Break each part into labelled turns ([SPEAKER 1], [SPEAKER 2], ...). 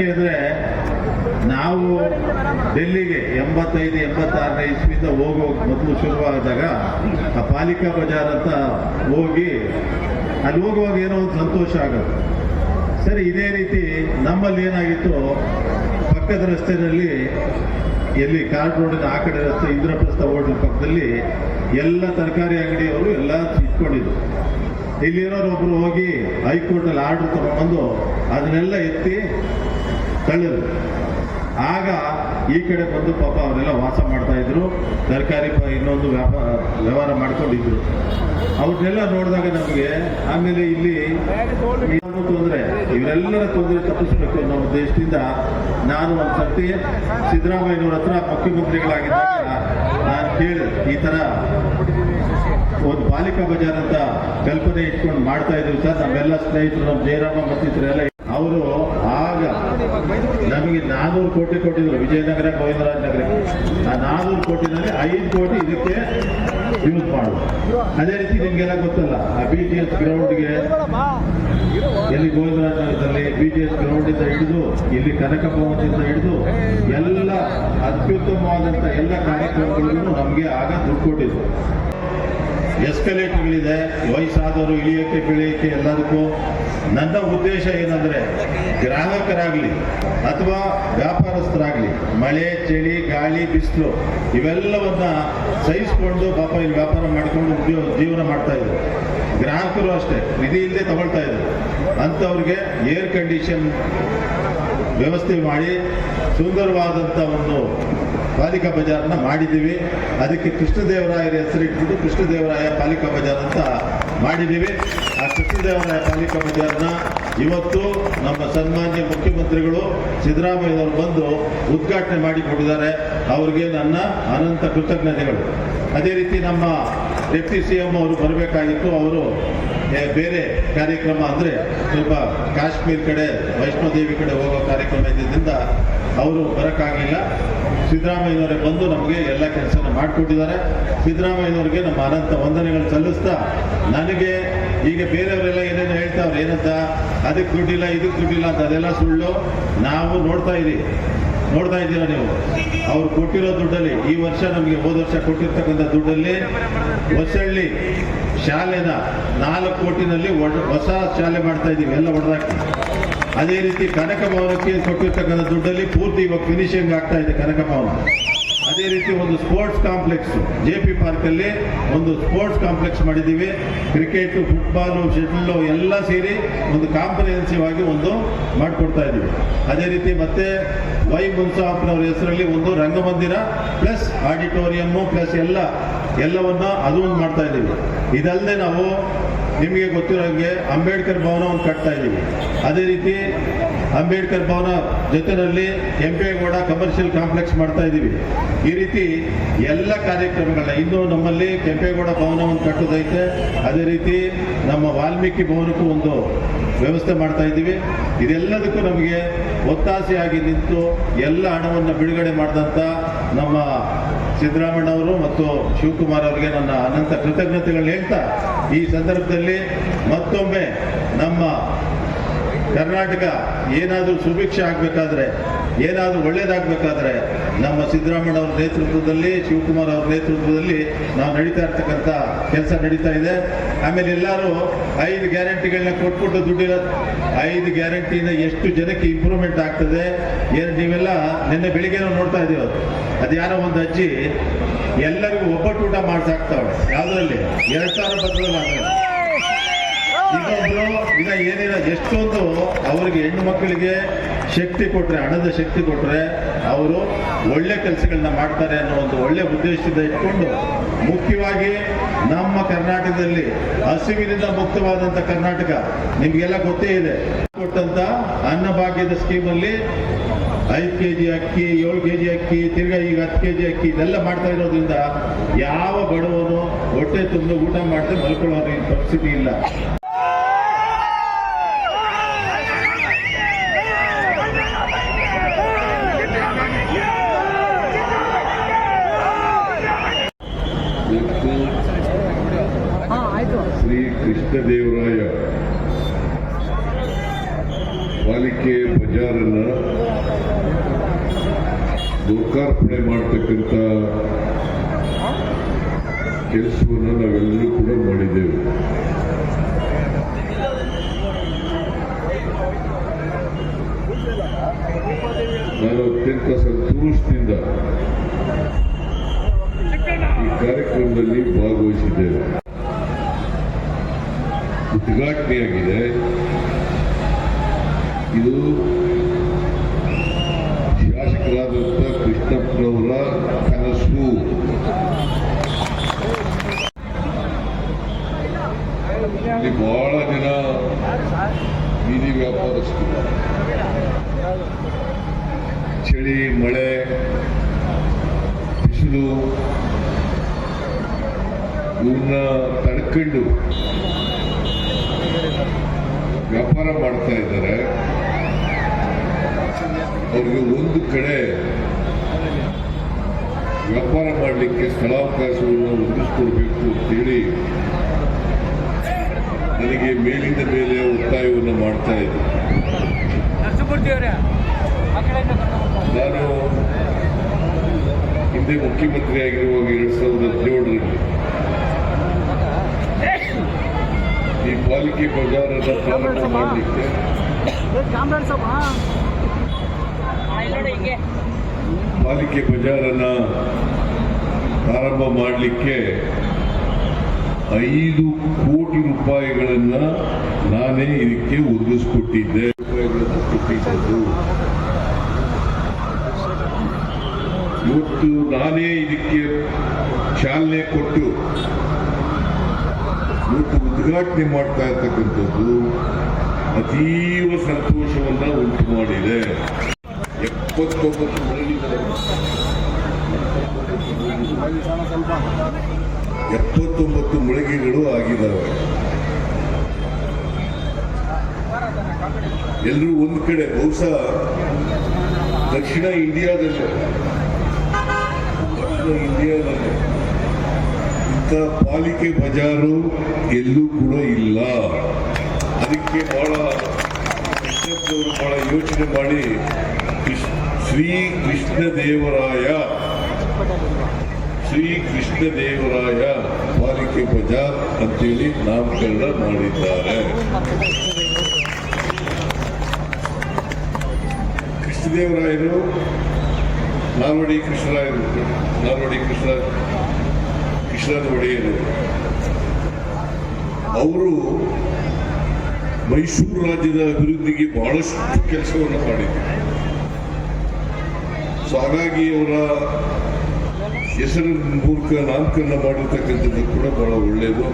[SPEAKER 1] ಯಾಕೆ ನಾವು ಡೆಲ್ಲಿಗೆ ಎಂಬತ್ತೈದು, ಎಂಬತ್ತಾರನೇ ಇಸ್ವಿಯಿಂದ ಹೋಗೋ ಮೊದಲು ಶುರುವಾದಾಗ ಆ ಪಾಲಿಕಾ ಬಜಾರ್ ಅಂತ ಹೋಗಿ ಅಲ್ಲಿ ಹೋಗುವಾಗ ಏನೋ ಒಂದು ಸಂತೋಷ ಆಗುತ್ತೆ. ಸರಿ, ಇದೇ ರೀತಿ ನಮ್ಮಲ್ಲಿ ಏನಾಗಿತ್ತು? ಪಕ್ಕದ ರಸ್ತೆಯಲ್ಲಿ ಎಲ್ಲಿ ಕಾರ್ಡ್ ರೋಡಿನ ಆ ಕಡೆ ರಸ್ತೆ ಇಂದ್ರಪ್ರಸ್ಥ ಹೋಟ್ಲ್ ಪಕ್ಕದಲ್ಲಿ ಎಲ್ಲ ತರಕಾರಿ ಅಂಗಡಿಯವರು ಎಲ್ಲ ಇಟ್ಕೊಂಡಿದ್ರು ಇಲ್ಲಿರೋರು ಒಬ್ರು ಹೋಗಿ ಹೈಕೋರ್ಟಲ್ಲಿ ಆರ್ಡರ್ ತಗೊಂಡ್ಬಂದು ಅದನ್ನೆಲ್ಲ ಎತ್ತಿ ತಳ್ಳಿದ್ರು ಆಗ ಈ ಕಡೆ ಬಂದು ಪಾಪ ಅವರೆಲ್ಲ ವಾಸ ಮಾಡ್ತಾ ಇದ್ರು. ತರಕಾರಿ ಇನ್ನೊಂದು ವ್ಯಾಪಾರ ವ್ಯವಹಾರ ಮಾಡ್ಕೊಂಡಿದ್ರು. ಅವ್ರನ್ನೆಲ್ಲ ನೋಡಿದಾಗ ನಮಗೆ, ಆಮೇಲೆ ಇಲ್ಲಿ ತೊಂದರೆ, ಇವರೆಲ್ಲರ ತೊಂದರೆ ತಪ್ಪಿಸಬೇಕು ಅನ್ನೋ ಉದ್ದೇಶದಿಂದ ನಾನು ಒಂದು ಸರ್ತಿ ಸಿದ್ದರಾಮಯ್ಯನವ್ರ ಹತ್ರ ಮುಖ್ಯಮಂತ್ರಿಗಳಾಗಿದ್ದಾಗ ನಾನು ಕೇಳಿ, ಈ ತರ ಒಂದು ಬಾಲಿಕಾ ಬಜಾರ್ ಅಂತ ಕಲ್ಪನೆ ಇಟ್ಕೊಂಡು ಮಾಡ್ತಾ ಇದ್ದೀವಿ ಸರ್. ನಮ್ಮೆಲ್ಲ ಸ್ನೇಹಿತರು, ನಮ್ಮ ಜಯರಾಮ ಮತ್ತಿತರೆಲ್ಲ ಅವರು ಆಗ ನಮಗೆ ನಾನೂರು ಕೋಟಿ ಕೊಟ್ಟಿದ್ರು, ವಿಜಯನಗರ, ಗೋವಿಂದರಾಜ್ ನಗರಕ್ಕೆ ಆ ನಾನೂರು ಕೋಟಿನಲ್ಲಿ ಐದು ಕೋಟಿ ಇದಕ್ಕೆ ಯೂಸ್ ಮಾಡುವ ಅದೇ ರೀತಿ ನಿಮಗೆಲ್ಲ ಗೊತ್ತಲ್ಲ, ಆ ಬಿ ಟಿ ಎಸ್ ಗ್ರೌಂಡ್ಗೆ ಎಲ್ಲಿ ಗೋವಿಂದರಾಜ ನಗರದಲ್ಲಿ ಬಿ ಟಿ ಎಸ್ ಗ್ರೌಂಡಿಂದ ಹಿಡಿದು, ಇಲ್ಲಿ ಕನಕ ಭವನದಿಂದ ಹಿಡಿದು ಎಲ್ಲ ಅತ್ಯುತ್ತಮವಾದಂಥ ಎಲ್ಲ ಕಾರ್ಯಕ್ರಮಗಳಿಗೂ ನಮಗೆ ಆಗ ದುಡ್ಡು ಕೊಟ್ಟಿದ್ರು. ಎಸ್ಕಲೇಟರ್ಗಳಿದೆ ವಯಸ್ಸಾದವರು ಇಳಿಯೋಕ್ಕೆ ಬೆಳೆಯೋಕ್ಕೆ ಎಲ್ಲದಕ್ಕೂ ನನ್ನ ಉದ್ದೇಶ ಏನಂದ್ರೆ ಗ್ರಾಹಕರಾಗಲಿ ಅಥವಾ ವ್ಯಾಪಾರಸ್ಥರಾಗಲಿ, ಮಳೆ, ಚಳಿ, ಗಾಳಿ, ಬಿಸಿಲು, ಇವೆಲ್ಲವನ್ನ ಸಹಿಸಿಕೊಂಡು ಪಾಪ ಇಲ್ಲಿ ವ್ಯಾಪಾರ ಮಾಡಿಕೊಂಡು ಉದ್ಯೋಗ ಜೀವನ ಮಾಡ್ತಾ ಇದ್ರು ಗ್ರಾಹಕರು ಅಷ್ಟೇ, ನಿಧಿ ಇಲ್ಲದೆ ತಗೊಳ್ತಾ ಇದ್ರು ಅಂಥವ್ರಿಗೆ ಏರ್ ಕಂಡೀಷನ್ ವ್ಯವಸ್ಥೆ ಮಾಡಿ ಸುಂದರವಾದಂಥ ಒಂದು ಪಾಲಿಕಾ ಬಜಾರ್ನ ಮಾಡಿದ್ದೀವಿ. ಅದಕ್ಕೆ ಕೃಷ್ಣದೇವರಾಯರ ಹೆಸರಿಟ್ಬಿಟ್ಟು ಕೃಷ್ಣದೇವರಾಯ ಪಾಲಿಕಾ ಬಜಾರ್ ಅಂತ ಮಾಡಿದ್ದೀವಿ. ಕೃಷ್ಣದೇವರಾಯ ಪಾಲಿಕಾ ಬಜಾರ್ನ ಇವತ್ತು ನಮ್ಮ ಸನ್ಮಾನ್ಯ ಮುಖ್ಯಮಂತ್ರಿಗಳು ಸಿದ್ದರಾಮಯ್ಯನವರು ಬಂದು ಉದ್ಘಾಟನೆ ಮಾಡಿಕೊಟ್ಟಿದ್ದಾರೆ. ಅವರಿಗೆ ನನ್ನ ಅನಂತ ಕೃತಜ್ಞತೆಗಳು. ಅದೇ ರೀತಿ ನಮ್ಮ ಡೆಪ್ಟಿ ಸಿ ಎಂ ಅವರು ಬರಬೇಕಾಗಿತ್ತು. ಅವರು ಬೇರೆ ಕಾರ್ಯಕ್ರಮ ಅಂದರೆ ಸ್ವಲ್ಪ ಕಾಶ್ಮೀರ್ ಕಡೆ ವೈಷ್ಣೋದೇವಿ ಕಡೆ ಹೋಗೋ ಕಾರ್ಯಕ್ರಮ ಇದ್ದಿದ್ದರಿಂದ ಅವರು ಬರೋಕ್ಕಾಗಲಿಲ್ಲ. ಸಿದ್ದರಾಮಯ್ಯನವರೇ ಬಂದು ನಮಗೆ ಎಲ್ಲ ಕೆಲಸನ ಮಾಡಿಕೊಟ್ಟಿದ್ದಾರೆ. ಸಿದ್ದರಾಮಯ್ಯನವರಿಗೆ ನಮ್ಮ ಅನಂತ ವಂದನೆಗಳು ಸಲ್ಲಿಸ್ತಾ ನನಗೆ ಈಗ ಬೇರೆಯವರೆಲ್ಲ ಏನೇನು ಹೇಳ್ತಾವ್ರೆ, ಏನಂತ? ಅದಕ್ಕೆ ದುಡ್ಡಿಲ್ಲ, ಇದಕ್ಕೆ ದುಡ್ಡಿಲ್ಲ ಅಂತ ಅದೆಲ್ಲ ಸುಳ್ಳು ನಾವು ನೋಡ್ತಾ ಇದ್ದೀವಿ. ನೋಡ್ತಾ ಇದ್ದೀರಾ ನೀವು? ಅವ್ರು ಕೊಟ್ಟಿರೋ ದುಡ್ಡಲ್ಲಿ, ಈ ವರ್ಷ ನಮಗೆ ಹೋದ ವರ್ಷ ಕೊಟ್ಟಿರ್ತಕ್ಕಂಥ ದುಡ್ಡಲ್ಲಿ ಹೊಸಳ್ಳಿ ಶಾಲೆನ ನಾಲ್ಕು ಕೋಟಿನಲ್ಲಿ ಹೊಸ ಶಾಲೆ ಮಾಡ್ತಾ ಇದ್ದೀವಿ, ಎಲ್ಲ ಹೊಡೆದಾಕಿ ಅದೇ ರೀತಿ ಕನಕ ಭವನಕ್ಕೆ ಕೊಟ್ಟಿರ್ತಕ್ಕಂಥ ದುಡ್ಡಲ್ಲಿ ಪೂರ್ತಿ ಇವಾಗ ಫಿನಿಶಿಂಗ್ ಆಗ್ತಾ ಇದೆ ಕನಕ ಭವನ ಅದೇ ರೀತಿ ಒಂದು ಸ್ಪೋರ್ಟ್ಸ್ ಕಾಂಪ್ಲೆಕ್ಸ್ ಜೆ ಪಿ ಪಾರ್ಕಲ್ಲಿ ಒಂದು ಸ್ಪೋರ್ಟ್ಸ್ ಕಾಂಪ್ಲೆಕ್ಸ್ ಮಾಡಿದ್ದೀವಿ. ಕ್ರಿಕೆಟ್, ಫುಟ್ಬಾಲು, ಶೆಟ್ಲು ಎಲ್ಲ ಸೇರಿ ಒಂದು ಕಾಂಪ್ರಿಹೆನ್ಸಿವ್ ಆಗಿ ಒಂದು ಮಾಡಿಕೊಡ್ತಾ ಇದ್ದೀವಿ. ಅದೇ ರೀತಿ ಮತ್ತೆ ವೈ ಮುನ್ಸಾಫ್ನವ್ರ ಹೆಸರಲ್ಲಿ ಒಂದು ರಂಗಮಂದಿರ ಪ್ಲಸ್ ಆಡಿಟೋರಿಯಮ್ಮು ಪ್ಲಸ್ ಎಲ್ಲ, ಎಲ್ಲವನ್ನ ಅದು ಒಂದು ಮಾಡ್ತಾ ಇದ್ದೀವಿ. ಇದಲ್ಲದೆ ನಾವು ನಿಮಗೆ ಗೊತ್ತಿರೋ ಹಾಗೆ ಅಂಬೇಡ್ಕರ್ ಭವನ ಒಂದು ಕಟ್ತಾ ಇದ್ದೀವಿ. ಅದೇ ರೀತಿ ಅಂಬೇಡ್ಕರ್ ಭವನ ಜೊತೆಯಲ್ಲಿ ಕೆಂಪೇಗೌಡ ಕಮರ್ಷಿಯಲ್ ಕಾಂಪ್ಲೆಕ್ಸ್ ಮಾಡ್ತಾ ಇದ್ದೀವಿ. ಈ ರೀತಿ ಎಲ್ಲ ಕಾರ್ಯಕ್ರಮಗಳನ್ನ, ಇನ್ನು ನಮ್ಮಲ್ಲಿ ಕೆಂಪೇಗೌಡ ಭವನವನ್ನು ಕಟ್ಟೋದೈತೆ. ಅದೇ ರೀತಿ ನಮ್ಮ ವಾಲ್ಮೀಕಿ ಭವನಕ್ಕೂ ಒಂದು ವ್ಯವಸ್ಥೆ ಮಾಡ್ತಾ ಇದ್ದೀವಿ. ಇದೆಲ್ಲದಕ್ಕೂ ನಮಗೆ ಒತ್ತಾಸೆಯಾಗಿ ನಿಂತು ಎಲ್ಲ ಹಣವನ್ನು ಬಿಡುಗಡೆ ಮಾಡಿದಂಥ ನಮ್ಮ ಸಿದ್ದರಾಮಯ್ಯ ಅವರು ಮತ್ತು ಶಿವಕುಮಾರ್ ಅವರಿಗೆ ನನ್ನ ಅನಂತ ಕೃತಜ್ಞತೆಗಳನ್ನ ಹೇಳ್ತಾ, ಈ ಸಂದರ್ಭದಲ್ಲಿ ಮತ್ತೊಮ್ಮೆ ನಮ್ಮ ಕರ್ನಾಟಕ ಏನಾದರೂ ಸುಭಿಕ್ಷೆ ಆಗಬೇಕಾದ್ರೆ, ಏನಾದರೂ ಒಳ್ಳೇದಾಗಬೇಕಾದ್ರೆ, ನಮ್ಮ ಸಿದ್ದರಾಮಯ್ಯ ಅವರ ನೇತೃತ್ವದಲ್ಲಿ, ಶಿವಕುಮಾರ್ ಅವರ ನೇತೃತ್ವದಲ್ಲಿ ನಾವು ನಡೀತಾ ಇರ್ತಕ್ಕಂಥ ಕೆಲಸ ನಡೀತಾ ಇದೆ. ಆಮೇಲೆ ಎಲ್ಲರೂ ಐದು ಗ್ಯಾರಂಟಿಗಳನ್ನ ಕೊಟ್ಬಿಟ್ಟು ದುಡ್ಡಿರೋ ಐದು ಗ್ಯಾರಂಟಿಯಿಂದ ಎಷ್ಟು ಜನಕ್ಕೆ ಇಂಪ್ರೂವ್ಮೆಂಟ್ ಆಗ್ತದೆ? ಏನು ನೀವೆಲ್ಲ ನಿನ್ನೆ ಬೆಳಿಗ್ಗೆ ನೋಡ್ತಾ ಇದೀವಿ ಅದು ಯಾರೋ ಒಂದು ಅಜ್ಜಿ ಎಲ್ಲರಿಗೂ ಒಬ್ಬಟ್ಟು ಊಟ ಮಾಡ್ಸಾಕ್ತಾವಳೆ. ಯಾವುದರಲ್ಲಿ? ಎರಡು ಸಾವಿರ ಬದಲಾಗ ಇನ್ನೊಬ್ರು ಇನ್ನ ಏನಿಲ್ಲ, ಎಷ್ಟೊಂದು ಅವರಿಗೆ ಹೆಣ್ಣು ಮಕ್ಕಳಿಗೆ ಶಕ್ತಿ ಕೊಟ್ರೆ, ಹಣದ ಶಕ್ತಿ ಕೊಟ್ರೆ ಅವರು ಒಳ್ಳೆ ಕೆಲಸಗಳನ್ನ ಮಾಡ್ತಾರೆ ಅನ್ನೋ ಒಂದು ಒಳ್ಳೆ ಉದ್ದೇಶದಿಂದ ಇಟ್ಕೊಂಡು ಮುಖ್ಯವಾಗಿ ನಮ್ಮ ಕರ್ನಾಟಕದಲ್ಲಿ ಹಸಿವಿನಿಂದ ಮುಕ್ತವಾದಂತ ಕರ್ನಾಟಕ ನಿಮ್ಗೆಲ್ಲ ಗೊತ್ತೇ ಇದೆ. ಕೊಟ್ಟಂತ ಅನ್ನಭಾಗ್ಯದ ಸ್ಕೀಮಲ್ಲಿ ಐದು ಕೆ ಜಿ ಅಕ್ಕಿ, ಏಳು ಕೆ ಜಿ ಅಕ್ಕಿ, ತಿರ್ಗಾ ಈಗ ಹತ್ತು ಕೆ ಜಿ ಅಕ್ಕಿ ಇದೆಲ್ಲ ಮಾಡ್ತಾ ಇರೋದ್ರಿಂದ ಯಾವ ಬಡವನು ಹೊಟ್ಟೆ ತುಂಬ ಊಟ ಮಾಡದೆ ಮಲ್ಕೊಳ್ಳೋ ಪರಿಸ್ಥಿತಿ ಇಲ್ಲ
[SPEAKER 2] ಇವತ್ತು
[SPEAKER 3] ಹಾ ಆಯ್ತು
[SPEAKER 2] ಶ್ರೀ ಕೃಷ್ಣದೇವರಾಯ ಪಾಲಿಕೆ ಬಜಾರನ್ನ ಲೋಕಾರ್ಪಣೆ ಮಾಡತಕ್ಕಂಥ ಕೆಲಸವನ್ನು ನಾವೆಲ್ಲರೂ ಕೂಡ ಮಾಡಿದ್ದೇವೆ. ನಾನು ಅತ್ಯಂತ ಸಂತೋಷದಿಂದ ಈ ಕಾರ್ಯಕ್ರಮದಲ್ಲಿ ಭಾಗವಹಿಸಿದ್ದೇವೆ ಉದ್ಘಾಟನೆಯಾಗಿದೆ. ಇದು ಶಾಸಕರಾದಂಥ ಕೃಷ್ಣಪ್ಪನವರ ಕನಸು ಇಲ್ಲಿ ಬಹಳ ಜನ ಚಳಿ, ಮಳೆ, ಬಿಸಿಲು ಇವನ್ನ ತಡ್ಕೊಂಡು ವ್ಯಾಪಾರ ಮಾಡ್ತಾ ಇದ್ದಾರೆ. ಅವ್ರಿಗೆ ಒಂದು ಕಡೆ ವ್ಯಾಪಾರ ಮಾಡಲಿಕ್ಕೆ ಸ್ಥಳಾವಕಾಶವನ್ನು ಒದಗಿಸ್ಕೊಡ್ಬೇಕು ಅಂತೇಳಿ ನನಗೆ ಮೇಲಿಂದ ಮೇಲೆ ಒತ್ತಾಯವನ್ನು ಮಾಡ್ತಾ ಇದ್ದೆ. ನಾನು ಹಿಂದೆ ಮುಖ್ಯಮಂತ್ರಿ ಆಗಿರುವಾಗ ಎರಡ್ ಸಾವಿರದ ಹದಿನೇಳರಲ್ಲಿ ಈ ಪಾಲಿಕೆ ಬಜಾರನ್ನ ಪ್ರಾರಂಭ ಮಾಡಲಿಕ್ಕೆ. ಪಾಲಿಕೆ ಬಜಾರನ್ನ ಪ್ರಾರಂಭ ಮಾಡಲಿಕ್ಕೆ ಐದು ಕೋಟಿ ರೂಪಾಯಿಗಳನ್ನ ನಾನೇ ಇದಕ್ಕೆ ಒದಗಿಸ್ಕೊಟ್ಟಿದ್ದೆ. ರೂಪಾಯಿಗಳನ್ನ ಕೊಟ್ಟಿದ್ದದ್ದು. ಇವತ್ತು ನಾನೇ ಇದಕ್ಕೆ ಚಾಲನೆ ಕೊಟ್ಟು ಇವತ್ತು ಉದ್ಘಾಟನೆ ಮಾಡ್ತಾ ಇರ್ತಕ್ಕಂಥದ್ದು ಅತೀವ ಸಂತೋಷವನ್ನ ಉಂಟು ಮಾಡಿದೆ. ಎಪ್ಪತ್ತೊಂಬತ್ತು ಮರಳಿದ್ದಾರೆ ಎಪ್ಪತ್ತೊಂಬತ್ತು ಮಳಿಗೆಗಳು ಆಗಿದ್ದಾವೆ ಎಲ್ಲರೂ ಒಂದ್ ಕಡೆ, ಬಹುಶಃ ದಕ್ಷಿಣ ಇಂಡಿಯಾದಲ್ಲಿ. ದಕ್ಷಿಣ ಇಂಡಿಯಾದಲ್ಲಿ. ಇಂಥ ಪಾಲಿಕೆ ಬಜಾರು ಎಲ್ಲೂ ಕೂಡ ಇಲ್ಲ. ಅದಕ್ಕೆ ಬಹಳ ಬಹಳ ಯೋಚನೆ ಮಾಡಿ ಶ್ರೀ ಶ್ರೀ ಕೃಷ್ಣದೇವರಾಯ ಶ್ರೀ ಕೃಷ್ಣದೇವರಾಯ ಪಾಲಿಕೆ ಬಜಾರ್ ಅಂತೇಳಿ ನಾಮಕರಣ ಮಾಡಿದ್ದಾರೆ. ಕೃಷ್ಣದೇವರಾಯರು, ನಾಲ್ವಡಿ ಕೃಷ್ಣರಾಯರು, ನಾಲ್ವಡಿ ಕೃಷ್ಣ, ಕೃಷ್ಣನ ಒಡೆಯರು. ಅವರು ಮೈಸೂರು ರಾಜ್ಯದ ಅಭಿವೃದ್ಧಿಗೆ ಬಹಳಷ್ಟು ಕೆಲಸವನ್ನು ಮಾಡಿದ್ದಾರೆ ಸೊ ಹಾಗಾಗಿ ಅವರ ಹೆಸರಿನ ಮೂಲಕ ನಾಮಕರಣ ಮಾಡಿರ್ತಕ್ಕಂಥದ್ದು ಕೂಡ ಬಹಳ ಒಳ್ಳೆಯದು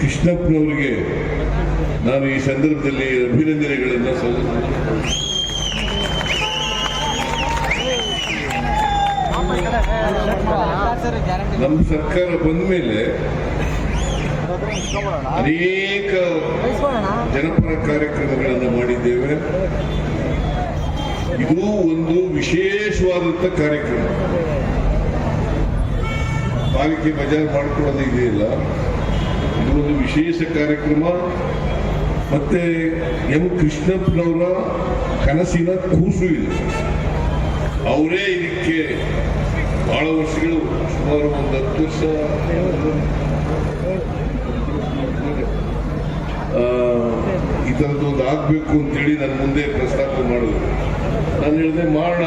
[SPEAKER 2] ಕೃಷ್ಣಪ್ಪನವರಿಗೆ ನಾನು ಈ ಸಂದರ್ಭದಲ್ಲಿ ಅಭಿನಂದನೆಗಳನ್ನು ನಮ್ಮ ಸರ್ಕಾರ ಬಂದ ಮೇಲೆ ಅನೇಕ ಜನಪರ ಕಾರ್ಯಕ್ರಮಗಳನ್ನು ಮಾಡಿದ್ದೇವೆ. ಇದು ಒಂದು ವಿಶೇಷವಾದಂಥ ಕಾರ್ಯಕ್ರಮ. ಪಾಲಿಕೆ ಬಜಾರ್ ಮಾಡಿಕೊಳ್ಳೋದು ಇದೆಯಲ್ಲ ಇದು ಒಂದು ವಿಶೇಷ ಕಾರ್ಯಕ್ರಮ. ಮತ್ತೆ ಎಂ ಕೃಷ್ಣಪ್ಪನವರ ಕನಸಿನ ಕೂಸು ಇದೆ. ಅವರೇ ಇದಕ್ಕೆ ಬಹಳ ವರ್ಷಗಳು, ಸುಮಾರು ಒಂದು ಹತ್ತು ವರ್ಷ. ಈ ಥರದ್ದು ಒಂದು ಆಗಬೇಕು ಅಂತೇಳಿ ನನ್ನ ಮುಂದೆ ಪ್ರಸ್ತಾಪ ಮಾಡಿದ್ರು ನಾನು ಹೇಳಿದೆ ಮಾಡೋಣ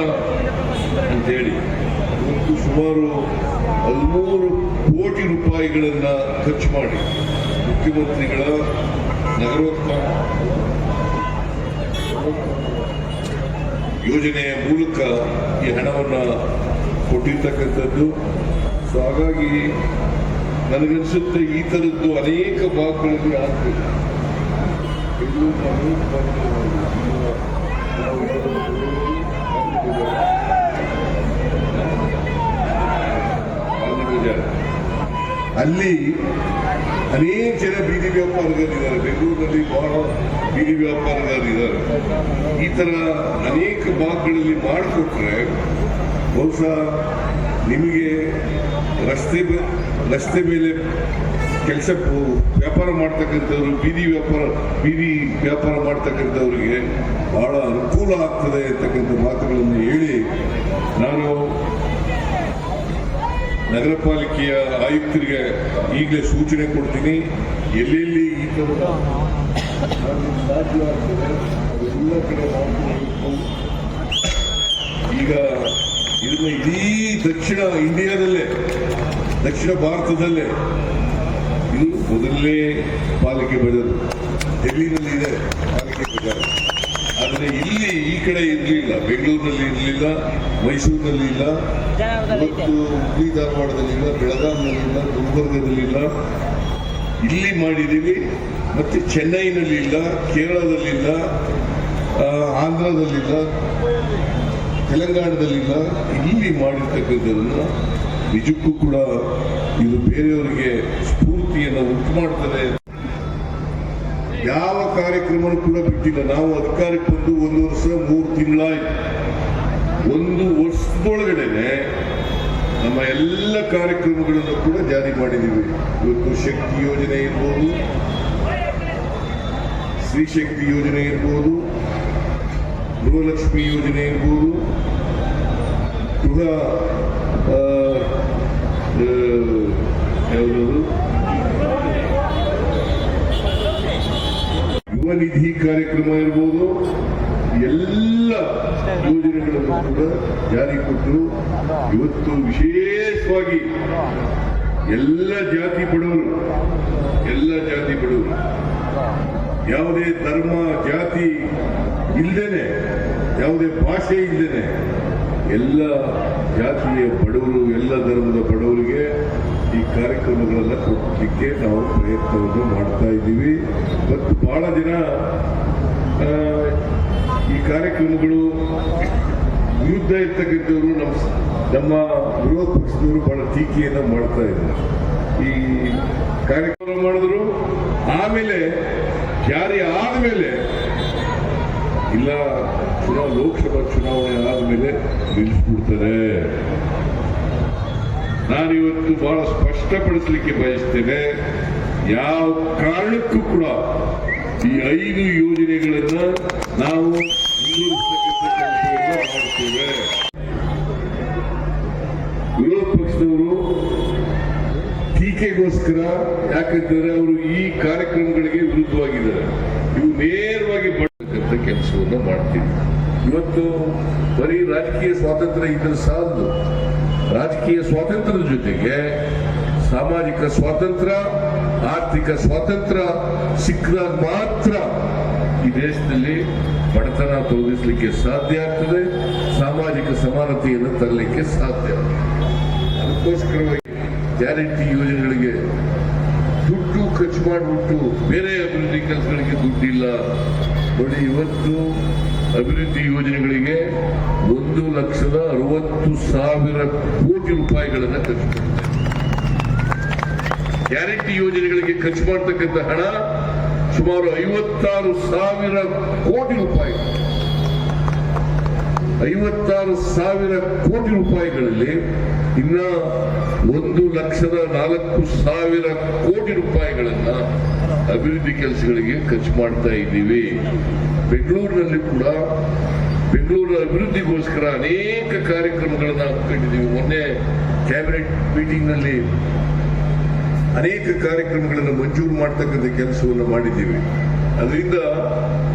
[SPEAKER 2] ಅಂತೇಳಿ ಇವತ್ತು ಸುಮಾರು ಹದಿಮೂರು ಕೋಟಿ ರೂಪಾಯಿಗಳನ್ನು ಖರ್ಚು ಮಾಡಿ ಮುಖ್ಯಮಂತ್ರಿಗಳ ನಗರೋತ್ಥಾನ ಯೋಜನೆಯ ಮೂಲಕ ಈ ಹಣವನ್ನು ಕೊಟ್ಟಿರ್ತಕ್ಕಂಥದ್ದು. ಸೊ ಹಾಗಾಗಿ ನನಗನ್ಸುತ್ತೆ ಈ ಥರದ್ದು ಅನೇಕ ಭಾಗಗಳಲ್ಲಿ ಆಗಬೇಕು. ಅಲ್ಲಿ ಅನೇಕ ಜನ ಬೀದಿ ವ್ಯಾಪಾರಗಾರಿದ್ದಾರೆ ಬೆಂಗಳೂರಿನಲ್ಲಿ ಬಹಳ ಬೀದಿ ವ್ಯಾಪಾರಗಾರಿದ್ದಾರೆ ಈ ತರ ಅನೇಕ ಭಾಗಗಳಲ್ಲಿ ಮಾಡಿಕೊಟ್ರೆ ಬಹುಶಃ ನಿಮಗೆ ರಸ್ತೆ ರಸ್ತೆ ಮೇಲೆ ಕೆಲಸ ವ್ಯಾಪಾರ ಮಾಡ್ತಕ್ಕಂಥವ್ರು, ಬೀದಿ ವ್ಯಾಪಾರ ಬೀದಿ ವ್ಯಾಪಾರ ಮಾಡ್ತಕ್ಕಂಥವ್ರಿಗೆ ಬಹಳ ಅನುಕೂಲ ಆಗ್ತದೆ ಅಂತಕ್ಕಂಥ ಮಾತುಗಳನ್ನು ಹೇಳಿ ನಾನು ನಗರ ಪಾಲಿಕೆಯ ಆಯುಕ್ತರಿಗೆ ಈಗಲೇ ಸೂಚನೆ ಕೊಡ್ತೀನಿ. ಎಲ್ಲೆಲ್ಲಿ ಈ ಥರದ ಸಾಧ್ಯ ಆಗ್ತದೆ ಈಗ ಇದನ್ನು ಇಡೀ ದಕ್ಷಿಣ ಇಂಡಿಯಾದಲ್ಲೇ, ದಕ್ಷಿಣ ಭಾರತದಲ್ಲೇ ಮೊದಲನೇ ಪಾಲಿಕೆ ಬಜಾರ್ ಡೆಲ್ಲಿನಲ್ಲಿ ಇದೆ ಪಾಲಿಕೆ ಬಜಾರ್ ಆದರೆ ಇಲ್ಲಿ ಈ ಕಡೆ ಇರಲಿಲ್ಲ. ಬೆಂಗಳೂರಿನಲ್ಲಿ ಇರಲಿಲ್ಲ ಮೈಸೂರಿನಲ್ಲಿ ಇಲ್ಲ. ಮತ್ತು ಹುಬ್ಬಳ್ಳಿ ಧಾರವಾಡದಲ್ಲಿ ಇಲ್ಲ ಬೆಳಗಾವಿನಲ್ಲಿ ಇಲ್ಲ ಗುಲ್ಬರ್ಗದಲ್ಲಿ ಇಲ್ಲ. ಇಲ್ಲಿ ಮಾಡಿದ್ದೀವಿ. ಮತ್ತು ಚೆನ್ನೈನಲ್ಲಿ ಇಲ್ಲ ಕೇರಳದಲ್ಲಿಲ್ಲ ಇಲ್ಲ ಆಂಧ್ರದಲ್ಲಿಲ್ಲ ತೆಲಂಗಾಣದಲ್ಲಿಲ್ಲ ಇಲ್ಲಿ ಮಾಡಿರ್ತಕ್ಕಂಥದ್ದನ್ನು ನಿಜಕ್ಕೂ ಕೂಡ ಇದು ಬೇರೆಯವರಿಗೆ ಸ್ಫೂರ್ತಿಯನ್ನು ಉಂಟು ಮಾಡ್ತದೆ. ಯಾವ ಕಾರ್ಯಕ್ರಮನೂ ಕೂಡ ಬಿಟ್ಟಿಲ್ಲ. ನಾವು ಅಧಿಕಾರಕ್ಕೆ ಬಂದು ಒಂದು ವರ್ಷ, ಮೂರು ತಿಂಗಳಾಯ್ತು. ಒಂದು ವರ್ಷದೊಳಗಡೆನೆ ನಮ್ಮ ಎಲ್ಲ ಕಾರ್ಯಕ್ರಮಗಳನ್ನು ಕೂಡ ಜಾರಿ ಮಾಡಿದ್ದೀವಿ. ಇವತ್ತು ಶಕ್ತಿ ಯೋಜನೆ ಇರ್ಬೋದು ಸ್ತ್ರೀ ಶಕ್ತಿ ಯೋಜನೆ ಇರ್ಬೋದು, ಗೃಹಲಕ್ಷ್ಮಿ ಯೋಜನೆ ಇರ್ಬೋದು, ಗೃಹ ನಿಧಿ ಕಾರ್ಯಕ್ರಮ ಇರ್ಬೋದು. ಎಲ್ಲ ಯೋಜನೆಗಳನ್ನು ಕೂಡ ಜಾರಿ ಕೊಟ್ಟು ಇವತ್ತು ವಿಶೇಷವಾಗಿ ಎಲ್ಲ ಜಾತಿ ಬಡವರು, ಎಲ್ಲ ಜಾತಿ ಬಡವರು, ಯಾವುದೇ ಧರ್ಮ, ಜಾತಿ ಇಲ್ದೇನೆ, ಯಾವುದೇ ಭಾಷೆ ಇಲ್ದೇನೆ ಎಲ್ಲ ಜಾತಿಯ ಬಡವರು, ಎಲ್ಲ ಧರ್ಮದ ಬಡವರಿಗೆ ಈ ಕಾರ್ಯಕ್ರಮಗಳೆಲ್ಲ ಕೊಡಲಿಕ್ಕೆ ನಾವು ಪ್ರಯತ್ನವನ್ನು ಮಾಡ್ತಾ ಇದ್ದೀವಿ. ಮತ್ತು ಬಹಳ ದಿನ ಈ ಕಾರ್ಯಕ್ರಮಗಳು ವಿರುದ್ಧ ಇರ್ತಕ್ಕಂಥವ್ರು ನಮ್ಮ ನಮ್ಮ ವಿರೋಧ ಪಕ್ಷದವರು ಬಹಳ ಟೀಕೆಯನ್ನು ಮಾಡ್ತಾ ಇದ್ದಾರೆ. ಈ ಕಾರ್ಯಕ್ರಮ ಮಾಡಿದ್ರು, ಆಮೇಲೆ ಜಾರಿ ಆದಮೇಲೆ ಇಲ್ಲ ಚುನಾವ ಲೋಕಸಭಾ ಚುನಾವಣೆ ಆದಮೇಲೆ ನಿಲ್ಲಿಸ್ಬಿಡ್ತಾರೆ. ನಾನಿವತ್ತು ಬಹಳ ಸ್ಪಷ್ಟಪಡಿಸಲಿಕ್ಕೆ ಬಯಸ್ತೇನೆ, ಯಾವ ಕಾರಣಕ್ಕೂ ಕೂಡ ಈ ಐದು ಯೋಜನೆಗಳನ್ನ ನಾವು ಮಾಡ್ತೇವೆ ವಿರೋಧ ಪಕ್ಷದವರು ಟೀಕೆಗೋಸ್ಕರ ಯಾಕಂತಂದ್ರೆ ಅವರು ಈ ಕಾರ್ಯಕ್ರಮಗಳಿಗೆ ವಿರುದ್ಧವಾಗಿದ್ದಾರೆ. ಇವು ನೇರ ಕೆಲಸವನ್ನು ಮಾಡ್ತೀವಿ. ಇವತ್ತು ಬರೀ ರಾಜಕೀಯ ಸ್ವಾತಂತ್ರ್ಯ ಇದ್ರೆ ಸಾಲದು. ರಾಜಕೀಯ ಸ್ವಾತಂತ್ರ್ಯದ ಜೊತೆಗೆ ಸಾಮಾಜಿಕ ಸ್ವಾತಂತ್ರ್ಯ, ಆರ್ಥಿಕ ಸ್ವಾತಂತ್ರ್ಯ ಸಿಕ್ಕಿದಾಗ ಮಾತ್ರ ಈ ದೇಶದಲ್ಲಿ ಬಡತನ ತೊಲಗಿಸಲಿಕ್ಕೆ ಸಾಧ್ಯ ಆಗ್ತದೆ, ಸಾಮಾಜಿಕ ಸಮಾನತೆಯನ್ನು ತರಲಿಕ್ಕೆ ಸಾಧ್ಯ ಅದಕ್ಕೋಸ್ಕರವಾಗಿ ಗ್ಯಾರಂಟಿ ಯೋಜನೆಗಳಿಗೆ ದುಡ್ಡು ಖರ್ಚು ಮಾಡಿಬಿಟ್ಟು ಬೇರೆ ಅಭಿವೃದ್ಧಿ ಕೆಲಸಗಳಿಗೆ ದುಡ್ಡಿಲ್ಲ. ನೋಡಿ, ಇವತ್ತು ಅಭಿವೃದ್ಧಿ ಯೋಜನೆಗಳಿಗೆ ಒಂದು ಲಕ್ಷದ ಅರವತ್ತು ಸಾವಿರ ಕೋಟಿ ರೂಪಾಯಿಗಳನ್ನು ಖರ್ಚು ಗ್ಯಾರಂಟಿ ಯೋಜನೆಗಳಿಗೆ ಖರ್ಚು ಮಾಡತಕ್ಕಂಥ ಹಣ ಸುಮಾರು ಐವತ್ತಾರು ಸಾವಿರ ಕೋಟಿ ರೂಪಾಯಿ. ಐವತ್ತಾರು ಸಾವಿರ ಕೋಟಿ ರೂಪಾಯಿಗಳಲ್ಲಿ ಇನ್ನ ಒಂದು ಲಕ್ಷದ ನಾಲ್ಕು ಸಾವಿರ ಕೋಟಿ ರೂಪಾಯಿಗಳನ್ನ ಅಭಿವೃದ್ಧಿ ಕೆಲಸಗಳಿಗೆ ಖರ್ಚು ಮಾಡ್ತಾ ಇದ್ದೀವಿ. ಬೆಂಗಳೂರಿನಲ್ಲಿ ಕೂಡ ಬೆಂಗಳೂರಿನ ಅಭಿವೃದ್ಧಿಗೋಸ್ಕರ ಅನೇಕ ಕಾರ್ಯಕ್ರಮಗಳನ್ನ ಹಮ್ಮಿಕೊಂಡಿದ್ದೀವಿ. ಮೊನ್ನೆ ಕ್ಯಾಬಿನೆಟ್ ಮೀಟಿಂಗ್ನಲ್ಲಿ ಅನೇಕ ಕಾರ್ಯಕ್ರಮಗಳನ್ನು ಮಂಜೂರು ಮಾಡ್ತಕ್ಕಂಥ ಕೆಲಸವನ್ನು ಮಾಡಿದ್ದೀವಿ. ಅದರಿಂದ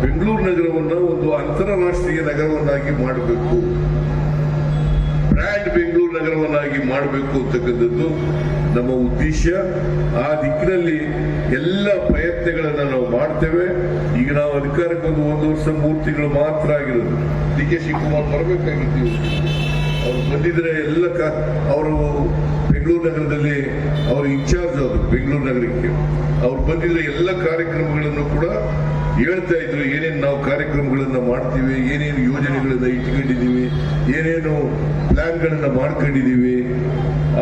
[SPEAKER 2] ಬೆಂಗಳೂರು ನಗರವನ್ನು ಒಂದು ಅಂತಾರಾಷ್ಟ್ರೀಯ ನಗರವನ್ನಾಗಿ ಮಾಡಬೇಕು. ಬ್ರ್ಯಾಂಡ್ ಬೆಂಗಳೂರು ನಗರವನ್ನಾಗಿ ಮಾಡಬೇಕು ಅಂತಕ್ಕಂಥದ್ದು ನಮ್ಮ ಉದ್ದೇಶ. ಆ ದಿಕ್ಕಿನಲ್ಲಿ ಎಲ್ಲ ಪ್ರಯತ್ನಗಳನ್ನು ನಾವು ಮಾಡ್ತೇವೆ. ಈಗ ನಾವು ಅಧಿಕಾರಕ್ಕೆ ಒಂದು ಒಂದು ವರ್ಷ ಮೂರ್ತಿಗಳು ಮಾತ್ರ ಆಗಿರೋದು. ಡಿ ಕೆ ಶಿವಕುಮಾರ್ ಬರಬೇಕಾಗಿದ್ದೀವಿ ಅವ್ರು ಬಂದಿದ್ರೆ ಎಲ್ಲ ಕ ಅವರು ಬೆಂಗಳೂರು ನಗರದಲ್ಲಿ ಅವರು ಇನ್ಚಾರ್ಜ್ ಅವರು ಬೆಂಗಳೂರು ನಗರಕ್ಕೆ. ಅವ್ರು ಬಂದಿದ್ದ ಎಲ್ಲ ಕಾರ್ಯಕ್ರಮಗಳನ್ನು ಕೂಡ ಹೇಳ್ತಾ ಇದ್ರು, ಏನೇನು ನಾವು ಕಾರ್ಯಕ್ರಮಗಳನ್ನ ಮಾಡ್ತೀವಿ, ಏನೇನು ಯೋಜನೆಗಳನ್ನ ಇಟ್ಕೊಂಡಿದ್ದೀವಿ, ಏನೇನು ಪ್ಲಾನ್ಗಳನ್ನು ಮಾಡ್ಕೊಂಡಿದ್ದೀವಿ,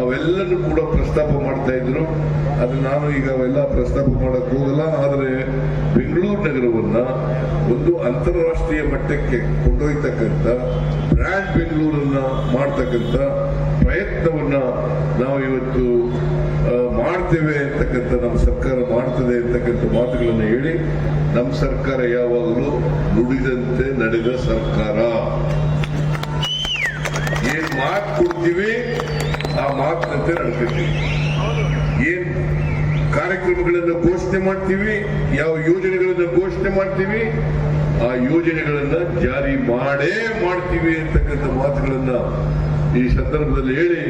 [SPEAKER 2] ಅವೆಲ್ಲನೂ ಕೂಡ ಪ್ರಸ್ತಾಪ ಮಾಡ್ತಾ ಇದ್ರು. ಅದು ನಾನು ಈಗ ಅವೆಲ್ಲ ಪ್ರಸ್ತಾಪ ಮಾಡಕ್ ಹೋಗಲ್ಲ, ಆದರೆ ಬೆಂಗಳೂರು ನಗರವನ್ನ ಒಂದು ಅಂತಾರಾಷ್ಟ್ರೀಯ ಮಟ್ಟಕ್ಕೆ ಕೊಂಡೊಯ್ತಕ್ಕಂಥ ಬ್ರ್ಯಾಂಡ್ ಬೆಂಗಳೂರನ್ನ ಮಾಡ್ತಕ್ಕಂಥ ಪ್ರಯತ್ನವನ್ನ ನಾವು ಇವತ್ತು ಮಾಡ್ತೇವೆ ಅಂತಕ್ಕಂಥ ನಮ್ಮ ಸರ್ಕಾರ ಮಾಡ್ತದೆ ಅಂತಕ್ಕಂಥ ಮಾತುಗಳನ್ನು ಹೇಳಿ, ನಮ್ಮ ಸರ್ಕಾರ ಯಾವಾಗಲೂ ನುಡಿದಂತೆ ನಡೆದ ಸರ್ಕಾರ. ಏನ್ ಮಾತು ಕೊಡ್ತೀವಿ, ಆ ಮಾತಿನಂತೆ ನಡ್ಕೊತೀವಿ. ಏನ್ ಕಾರ್ಯಕ್ರಮಗಳನ್ನು ಘೋಷಣೆ ಮಾಡ್ತೀವಿ, ಯಾವ ಯೋಜನೆಗಳನ್ನು ಘೋಷಣೆ ಮಾಡ್ತೀವಿ, ಆ ಯೋಜನೆಗಳನ್ನ ಜಾರಿ ಮಾಡೇ ಮಾಡ್ತೀವಿ ಅಂತಕ್ಕಂಥ ಮಾತುಗಳನ್ನ ಈ ಸಂದರ್ಭದಲ್ಲಿ ಹೇಳಿ,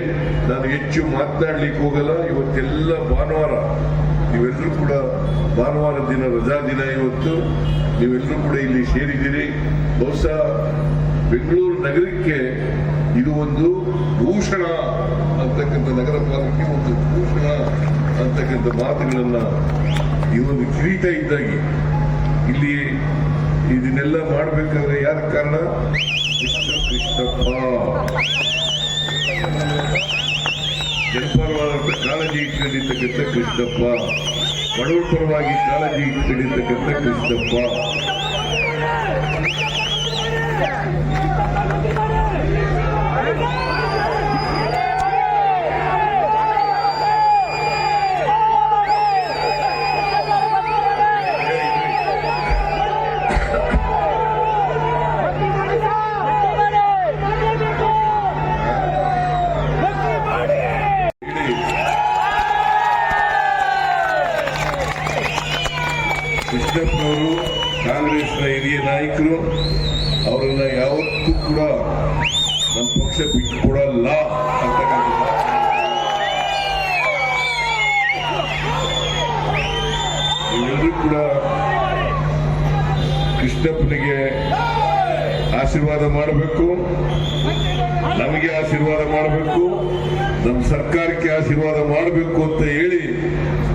[SPEAKER 2] ನಾನು ಹೆಚ್ಚು ಮಾತನಾಡ್ಲಿಕ್ಕೆ ಹೋಗಲ್ಲ. ಇವತ್ತೆಲ್ಲ ಭಾನುವಾರ, ನೀವೆಲ್ಲರೂ ಕೂಡ ಭಾನುವಾರ ದಿನ, ರಜಾ ದಿನ ಇವತ್ತು, ನೀವೆಲ್ಲರೂ ಕೂಡ ಇಲ್ಲಿ ಸೇರಿದ್ದೀರಿ. ಬಹುಶಃ ಬೆಂಗಳೂರು ನಗರಕ್ಕೆ ಇದು ಒಂದು ಭೂಷಣ ಅಂತಕ್ಕಂಥ ನಗರ ಪಾಲಕ್ಕೆ ಒಂದು ಭೂಷಣ ಅಂತಕ್ಕಂಥ ಮಾತುಗಳನ್ನ ಈ ಒಂದು ಕಿರೀಟ ಇದ್ದಾಗಿ ಇಲ್ಲಿ ಇದನ್ನೆಲ್ಲ ಮಾಡಬೇಕಾದ್ರೆ ಯಾರ ಕಾರಣ? ಕೃಷ್ಣ ಕೃಷ್ಣಪ್ಪ. ಜನಪರವಾದ ಕಾಳಜಿ ಇಟ್ಕೊಂಡಿರ್ತಕ್ಕಂಥ ಕೃಷ್ಣಪ್ಪ ಬಡವರ ಪರವಾಗಿ ಕಾಳಜಿ ಇಟ್ಕೊಂಡಿರ್ತಕ್ಕಂಥ ಕೃಷ್ಣಪ್ಪ. ಕೃಷ್ಣಪ್ಪನಿಗೆ ಆಶೀರ್ವಾದ ಮಾಡಬೇಕು. ನಮಗೆ ಆಶೀರ್ವಾದ ಮಾಡಬೇಕು. ನಮ್ಮ ಸರ್ಕಾರಕ್ಕೆ ಆಶೀರ್ವಾದ ಮಾಡಬೇಕು ಅಂತ ಹೇಳಿ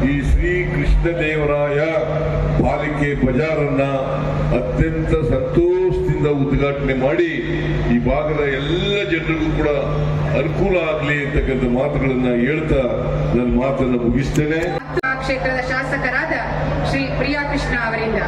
[SPEAKER 2] ಈ ಶ್ರೀ ಕೃಷ್ಣ ದೇವರಾಯ ಪಾಲಿಕೆ ಬಜಾರನ್ನ ಅತ್ಯಂತ ಸಂತೋಷದಿಂದ ಉದ್ಘಾಟನೆ ಮಾಡಿ ಈ ಭಾಗದ ಎಲ್ಲ ಜನರಿಗೂ ಕೂಡ ಅನುಕೂಲ ಆಗಲಿ ಅಂತಕ್ಕಂಥ ಮಾತುಗಳನ್ನ ಹೇಳ್ತಾ ನನ್ನ ಮಾತನ್ನು ಮುಗಿಸ್ತೇನೆ.
[SPEAKER 4] ಕ್ಷೇತ್ರದ ಶಾಸಕರಾದ ಶ್ರೀ ಪ್ರಿಯಾ ಕೃಷ್ಣ ಅವರಿಂದ.